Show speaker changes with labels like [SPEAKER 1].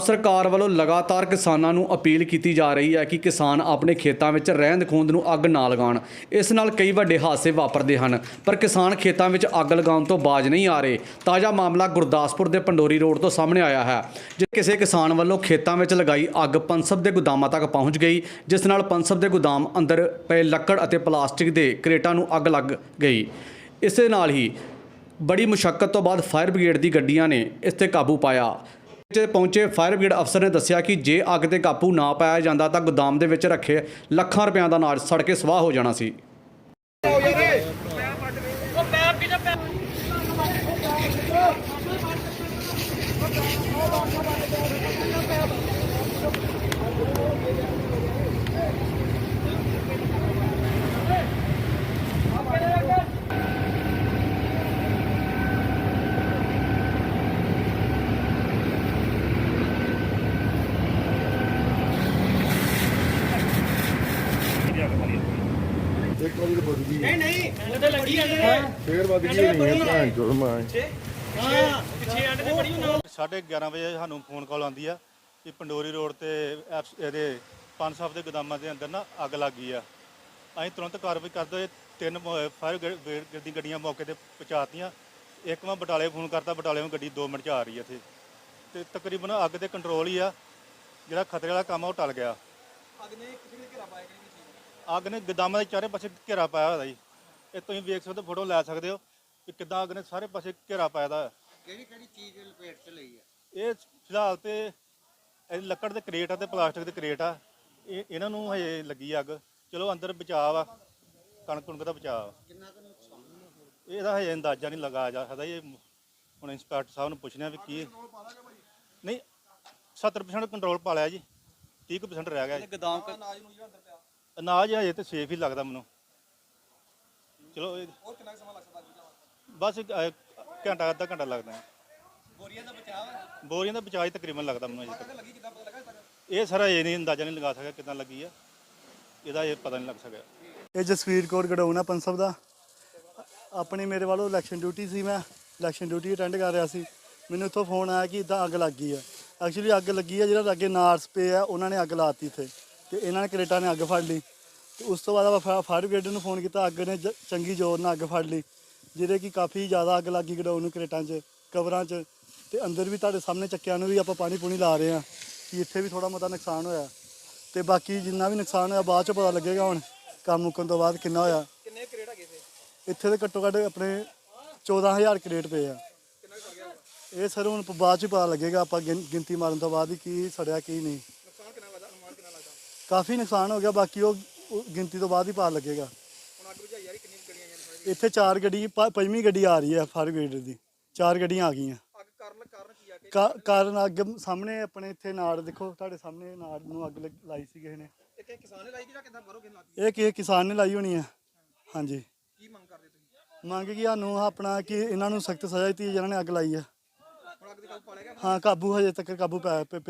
[SPEAKER 1] ਸਰਕਾਰ ਵੱਲੋਂ ਲਗਾਤਾਰ ਕਿਸਾਨਾਂ ਨੂੰ ਅਪੀਲ ਕੀਤੀ ਜਾ ਰਹੀ ਹੈ ਕਿ ਕਿਸਾਨ ਆਪਣੇ ਖੇਤਾਂ ਵਿੱਚ ਰਹਿੰਦ ਖੂੰਦ ਨੂੰ ਅੱਗ ਨਾ ਲਗਾਉਣ। ਇਸ ਨਾਲ ਕਈ ਵੱਡੇ ਹਾਦਸੇ ਵਾਪਰਦੇ ਹਨ, ਪਰ ਕਿਸਾਨ ਖੇਤਾਂ ਵਿੱਚ ਅੱਗ ਲਗਾਉਣ ਤੋਂ ਬਾਜ ਨਹੀਂ ਆ ਰਹੇ। ਤਾਜ਼ਾ ਮਾਮਲਾ ਗੁਰਦਾਸਪੁਰ ਦੇ ਪੰਡੋਰੀ ਰੋਡ ਤੋਂ ਸਾਹਮਣੇ ਆਇਆ ਹੈ ਜੇ ਕਿਸੇ ਕਿਸਾਨ ਵੱਲੋਂ ਖੇਤਾਂ ਵਿੱਚ ਲਗਾਈ ਅੱਗ ਪੰਸਬ ਦੇ ਗੋਦਾਮਾਂ ਤੱਕ ਪਹੁੰਚ ਗਈ, ਜਿਸ ਨਾਲ ਪੰਸਬ ਦੇ ਗੋਦਾਮ ਅੰਦਰ ਪਏ ਲੱਕੜ ਅਤੇ ਪਲਾਸਟਿਕ ਦੇ ਕਰੇਟਾਂ ਨੂੰ ਅੱਗ ਲੱਗ ਗਈ। ਇਸੇ ਨਾਲ ਹੀ ਬੜੀ ਮੁਸ਼ਕਲ ਤੋਂ ਬਾਅਦ ਫਾਇਰ ਬ੍ਰਿਗੇਡ ਦੀ ਗੱਡੀਆਂ ਨੇ ਇਸ ਤੇ ਕਾਬੂ ਪਾਇਆ। ਤੇ ਪਹੁੰਚੇ ਫਾਇਰ ਬ੍ਰਿਗੇਡ ਅਫਸਰ ਨੇ ਦੱਸਿਆ ਕਿ ਜੇ ਅੱਗ ਤੇ ਕਾਬੂ ਨਾ ਪਾਇਆ ਜਾਂਦਾ ਤਾਂ ਗੋਦਾਮ ਦੇ ਵਿੱਚ ਰੱਖੇ ਲੱਖਾਂ ਰੁਪਇਆਂ ਦਾ ਅਨਾਜ ਸੜ ਕੇ ਸਵਾਹ ਹੋ ਜਾਣਾ ਸੀ।
[SPEAKER 2] ਇੱਕ ਵਾਰੀ ਤਾਂ ਵੱਧ ਗਈ ਨਹੀਂ ਨਹੀਂ ਉਹਦੇ ਲੱਗੀ ਆ ਫੇਰ ਵੱਧ ਗਈ ਨਹੀਂ ਹੈ ਭੈਣ ਚੋਦ ਮਾਂ।
[SPEAKER 3] ਸਾਢੇ 11 ਵਜੇ ਸਾਨੂੰ ਫੋਨ ਕਾਲ ਆਉਂਦੀ ਆ ਕਿ ਪੰਡੋਰੀ ਰੋਡ ਤੇ ਐਪਸ- ਇਹਦੇ ਪੰਜ ਸਾਹਿਬ ਦੇ ਗੋਦਾਮਾਂ ਦੇ ਅੰਦਰ ਨਾ ਅੱਗ ਲੱਗ ਗਈ ਆ। ਅਸੀਂ ਤੁਰੰਤ ਕਾਰਵਾਈ ਕਰਦੇ ਹੋਏ ਤਿੰਨ ਫਾਇਰ ਬ੍ਰਿਗੇਡ ਦੀ ਗੱਡੀਆਂ ਮੌਕੇ ਤੇ ਪਹੁੰਚਾਤੀਆਂ। ਇੱਕ ਮੈਂ ਬਟਾਲੇ ਫੋਨ ਕਰਤਾ ਬਟਾਲੇ ਨੂੰ ਗੱਡੀ 2 ਮਿੰਟ ਚ ਆ ਰਹੀ ਆ ਇੱਥੇ। ਤੇ ਤਕਰੀਬਨ ਅੱਗ ਤੇ ਕੰਟਰੋਲ ਹੀ ਆ। ਜਿਹੜਾ ਖਤਰੇ ਵਾਲਾ ਕੰਮ ਆ ਉਹ ਟਲ ਗਿਆ। ਅੱਗ ਨੇ ਗੋਦਾਮਾਂ ਦੇ ਚਾਰੇ ਪਾਸੇ ਘੇਰਾ ਪਾਇਆ ਹੋਇਆ ਜੀ। ਇਹ ਤੁਸੀਂ ਵੇਖ ਸਕਦੇ ਹੋ ਫੋਟੋ ਲੈ ਸਕਦੇ ਹੋ ਕਿ ਕਿੱਦਾਂ ਅੱਗ ਨੇ ਸਾਰੇ ਪਾਸੇ ਘੇਰਾ ਪਾਇਆ ਦਾ।
[SPEAKER 4] ਕਿਹੜੀ ਕਿਹੜੀ ਚੀਜ਼ ਲਪੇਟ ਚ ਲਈ ਆ?
[SPEAKER 3] ਇਹ ਫਿਲਹਾਲ ਤੇ ਇਹ ਲੱਕੜ ਦੇ ਕਰੇਟ ਆ ਤੇ ਪਲਾਸਟਿਕ ਦੇ ਕਰੇਟ ਆ। ਇਹ ਇਹਨਾਂ ਨੂੰ ਹਜੇ ਲੱਗੀ ਅੱਗ। ਚਲੋ ਅੰਦਰ ਬਚਾਅ ਆ ਕਣਕ ਕੁਣਕ ਦਾ ਬਚਾਅ
[SPEAKER 4] ਕਿੰਨਾ ਕੁ ਨੁਕਸਾਨ ਹੋ
[SPEAKER 3] ਇਹਦਾ ਹਜੇ ਅੰਦਾਜ਼ਾ ਨਹੀਂ ਲਗਾਇਆ ਜਾ ਸਕਦਾ ਇਹ ਹੁਣ ਇੰਸਪੈਕਟਰ ਸਾਹਿਬ ਨੂੰ ਪੁੱਛਣਾ ਵੀ ਕੀ ਨਹੀਂ 70% ਕੰਟਰੋਲ ਪਾ ਲਿਆ ਜੀ 30% ਰਹਿ ਗਿਆ ਜੀ।
[SPEAKER 1] ਗੋਦਾਮ
[SPEAKER 3] ਅਨਾਜ ਹਜੇ ਤੇ ਸੇਫ ਹੀ ਲੱਗਦਾ ਮੈਨੂੰ। ਚਲੋ ਇਹ-
[SPEAKER 4] ਹੋਰ ਕਿੰਨਾ ਕੁ ਸਮਾਂ ਲੱਗ ਸਕਦਾ
[SPEAKER 3] ਬਸ ਇੱਕ, ਅਹ, ਘੰਟਾ ਅੱਧਾ ਘੰਟਾ ਲੱਗਦਾ ਹੈ।
[SPEAKER 4] ਬੋਰੀਆਂ ਦਾ ਬਚਾਅ
[SPEAKER 3] ਬੋਰੀਆਂ ਦਾ ਬਚਾਅ ਹੀ ਤਕਰੀਬਨ ਲੱਗਦਾ ਮੈਨੂੰ ਅਜੇ ਤੱਕ।
[SPEAKER 4] ਲੱਗੀ ਕਿੱਦਾਂ ਪਤਾ ਲੱਗਾ
[SPEAKER 3] ਇਹ ਸਾਰਾ ਇਹ ਨਹੀਂ ਅੰਦਾਜ਼ਾ ਨਹੀਂ ਲਗਾ ਸਕਿਆ ਕਿਦਾਂ ਲੱਗੀ ਆ। ਇਹਦਾ ਇਹ ਪਤਾ ਨਹੀਂ ਲੱਗ ਸਕਿਆ
[SPEAKER 5] ਇਹ ਜਸਵੀਰ ਕੌਰ ਗਡਾਉਣਾ ਪੰਸਬ ਦਾ। ਆਪਣੀ ਮੇਰੇ ਵੱਲੋਂ ਇਲੈਕਸ਼ਨ ਡਿਊਟੀ ਸੀ ਮੈਂ। ਇਲੈਕਸ਼ਨ ਡਿਊਟੀ ਅਟੈਂਡ ਕਰ ਰਿਹਾ ਸੀ। ਮੈਨੂੰ ਇੱਥੋਂ ਫੋਨ ਆਇਆ ਕਿ ਇਦਾਂ ਅੱਗ ਲੱਗ ਗਈ ਆ। ਐਕਚੁਅਲੀ ਅੱਗ ਲੱਗੀ ਆ ਜਿਹੜਾ ਲਾਗੇ ਨਾਰਸ ਪੇ ਆ ਉਹਨਾਂ ਨੇ ਅੱਗ ਲਾਤੀ ਇੱਥੇ। ਤੇ ਇਹਨਾਂ ਨੇ ਕਰੇਟਾਂ ਨੇ ਅੱਗ ਫੜ ਲਈ। ਤੇ ਉਸ ਤੋਂ ਬਾਅਦ ਆਪਾਂ ਫਾਇਰ ਬ੍ਰਿਗੇਡ ਨੂੰ ਫੋਨ ਕੀਤਾ ਅੱਗ ਨੇ ਜ- ਚੰਗੀ ਜ਼ੋਰ ਨਾਲ ਅੱਗ ਫੜ ਲਈ। ਜਿਹਦੇ ਕਿ ਕਾਫੀ ਜ਼ਿਆਦਾ ਅੱਗ ਲੱਗੀ ਗਡਾਉਣ ਨੂੰ ਕਰੇਟਾਂ 'ਚ ਕਵਰਾਂ 'ਚ। ਤੇ ਅੰਦਰ ਵੀ ਤੁਹਾਡੇ ਸਾਹਮਣੇ ਚੱਕਿਆਂ ਨੂੰ ਵੀ ਆਪਾਂ ਪਾਣੀ ਪੂਣੀ ਲਾ ਰਹੇ ਆ ਕਿ ਇੱਥੇ ਵੀ ਥੋੜਾ ਮਤਾ ਨੁਕਸਾਨ ਹੋਇਆ। ਤੇ ਬਾਕੀ ਜਿੰਨਾ ਵੀ ਨੁਕਸਾਨ ਹੋਇਆ ਬਾਅਦ ਚ ਪਤਾ ਲੱਗੇਗਾ ਹੁਣ ਕੰਮ ਮੁੱਕਣ ਤੋਂ ਬਾਅਦ ਕਿੰਨਾ ਹੋਇਆ।
[SPEAKER 4] ਕਿੰਨੇ ਕਰੇਟ ਹੈਗੇ ਸੀ
[SPEAKER 5] ਇੱਥੇ ਤੇ ਘੱਟੋ ਘੱਟ ਆਪਣੇ 14000 ਕਰੇਟ ਪਏ ਆ।
[SPEAKER 4] ਕਿੰਨਾ ਗਿਆ
[SPEAKER 5] ਇਹ ਸਰ ਹੁਣ ਬਾਅਦ ਚ ਪਤਾ ਲੱਗੇਗਾ ਆਪਾਂ ਗਿਣ- ਗਿਣਤੀ ਮਾਰਨ ਤੋਂ ਬਾਅਦ ਹੀ ਕੀ ਸੜਿਆ ਕੀ ਨਹੀਂ
[SPEAKER 4] ਨੁਕਸਾਨ ਕਿੰਨਾ ਵਾਦਾ ਅਨੁਮਾਨ ਕਿੰਨਾ ਲੱਗਦਾ
[SPEAKER 5] ਕਾਫੀ ਨੁਕਸਾਨ ਹੋ ਗਿਆ ਬਾਕੀ ਉਹ ਉਹ ਗਿਣਤੀ ਤੋਂ ਬਾਅਦ ਹੀ ਪਤਾ ਲੱਗੇਗਾ।
[SPEAKER 4] ਹੁਣ ਅੱਗ ਬੁਝਾਈ ਗੱਡੀਆਂ
[SPEAKER 5] ਇੱਥੇ ਚਾਰ ਗੱਡੀ ਪ- ਪੰਜਵੀਂ ਗੱਡੀ ਆ ਰਹੀ ਹੈ ਫਾਇਰ ਬ੍ਰਿਗੇਡ ਦੀ। ਚਾਰ ਗੱਡੀਆਂ ਆ ਗਈਆਂ।
[SPEAKER 4] ਅੱਗ ਕਾਰਨ ਕਾਰਨ ਕੀ ਆ? ਕਿ
[SPEAKER 5] ਕਾ- ਕਾਰਨ ਅੱਗ ਸਾਹਮਣੇ ਆਪਣੇ ਇੱਥੇ ਨਾੜ ਦੇਖੋ ਤੁਹਾਡੇ ਸਾਹਮਣੇ ਨਾੜ ਨੂੰ ਅੱਗ ਲੱਗ- ਲਾਈ ਸੀ ਕਿਸੇ ਨੇ।
[SPEAKER 4] ਇਹ ਕਿ ਕਿਸਾਨ ਨੇ ਲਾਈ ਕਿ ਜਾਂ ਕਿੱਦਾਂ ਬਾਹਰੋਂ ਕਿਨ ਲਾਤੀ?
[SPEAKER 5] ਇਹ ਕਿਸੇ ਕਿਸਾਨ ਨੇ ਲਾਈ ਹੋਣੀ ਆ ਹਾਂਜੀ।
[SPEAKER 4] ਕੀ ਮੰਗ ਕਰਦੇ ਤੁਸੀਂ?
[SPEAKER 5] ਮੰਗ ਕੀ ਸਾਨੂੰ ਆਪਣਾ ਕਿ ਇਹਨਾਂ ਨੂੰ ਸਖਤ ਸਜ਼ਾ ਦਿੱਤੀ ਜਿਹਨਾਂ ਨੇ ਅੱਗ ਲਾਈ ਆ
[SPEAKER 4] ਹੁਣ ਅੱਗ ਦੇ ਕਾਬੂ ਪਾ ਲਿਆ ਗਿਆ?
[SPEAKER 5] ਹਾਂ ਕਾਬੂ ਹਜੇ ਤੱਕ ਕਾਬੂ ਪਾ ਪਿਆ